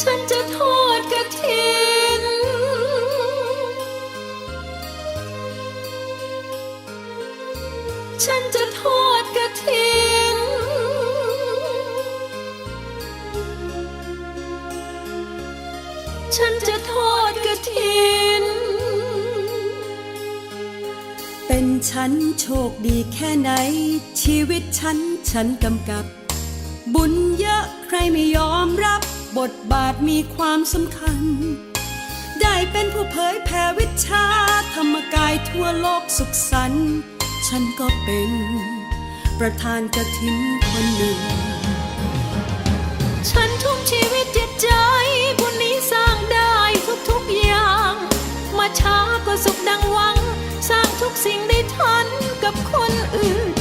ฉันจะทอดกระถินฉันจะทอดกระถินฉันจะทอดกระถินเป็นฉันโชคดีแค่ไหน ชีวิตฉันฉันกำกับ บุญเยอะใครไม่ยอมรับ บทบาทมีความสำคัญ ได้เป็นผู้เผยแผ่วิชา ธรรมกายทั่วโลกสุขสันต์ฉันก็เป็น ประธานกระถินคนหนึ่ง ฉันทุ่มชีวิตจิตใจบุญนี้สร้างได้ทุกๆอย่าง มาช้าก็สุขดังหวัง สร้างทุกสิ่งได้ทันกับคนอื่น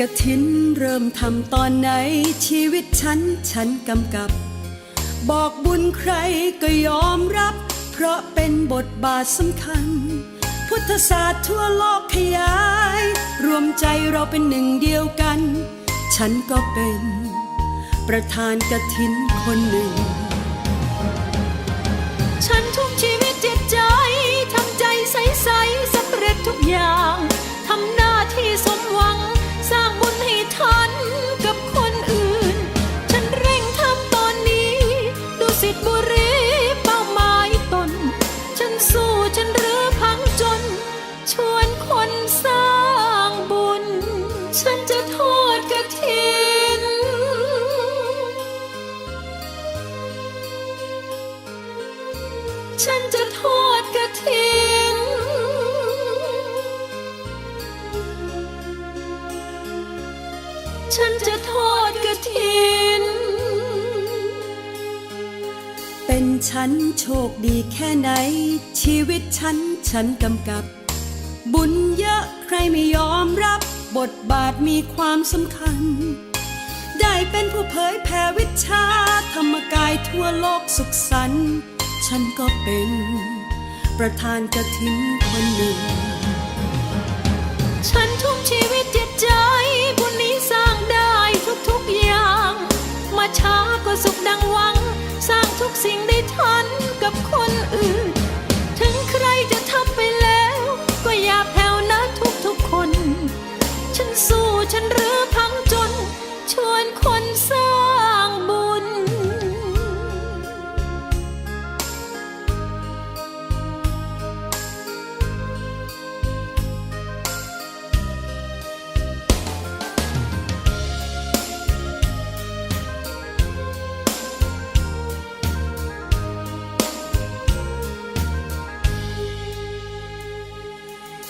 กระถินเริ่มทำตอนไหนชีวิตฉันฉันกำกับ บอกบุญใครก็ยอมรับ เพราะเป็นบทบาทสำคัญ พุทธศาสตร์ทั่วโลกขยาย รวมใจเราเป็นหนึ่งเดียวกัน ฉันก็เป็น ประธานกระถินคนหนึ่ง ฉันทุกชีวิตจิตใจทำใจใสๆสำเร็จทุกอย่าง เป็นฉันโชคดีแค่ไหน ชีวิตฉันฉันกำกับ บุญเยอะใครไม่ยอมรับ บทบาทมีความสำคัญ ได้เป็นผู้เผยแผ่วิชา ธรรมกายทั่วโลกสุขสันต์ฉันก็เป็น ประธานกระถินคนหนึ่ง ทุกสิ่งได้ทันกับคนอื่น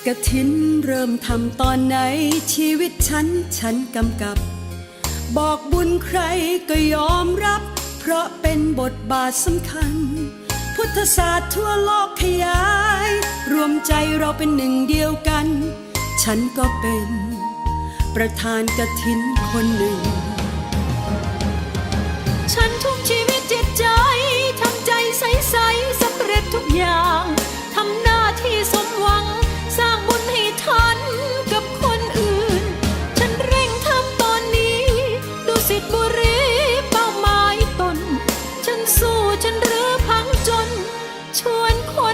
กระถินเริ่มทำตอนไหนชีวิตฉันฉันกำกับ บอกบุญใครก็ยอมรับ เพราะเป็นบทบาทสำคัญ พุทธศาสตร์ทั่วโลกขยาย รวมใจเราเป็นหนึ่งเดียวกัน ฉันก็เป็น ประธานกระถินคนหนึ่ง ฉันทุ่ม ฉันหรือพังจนชวนคว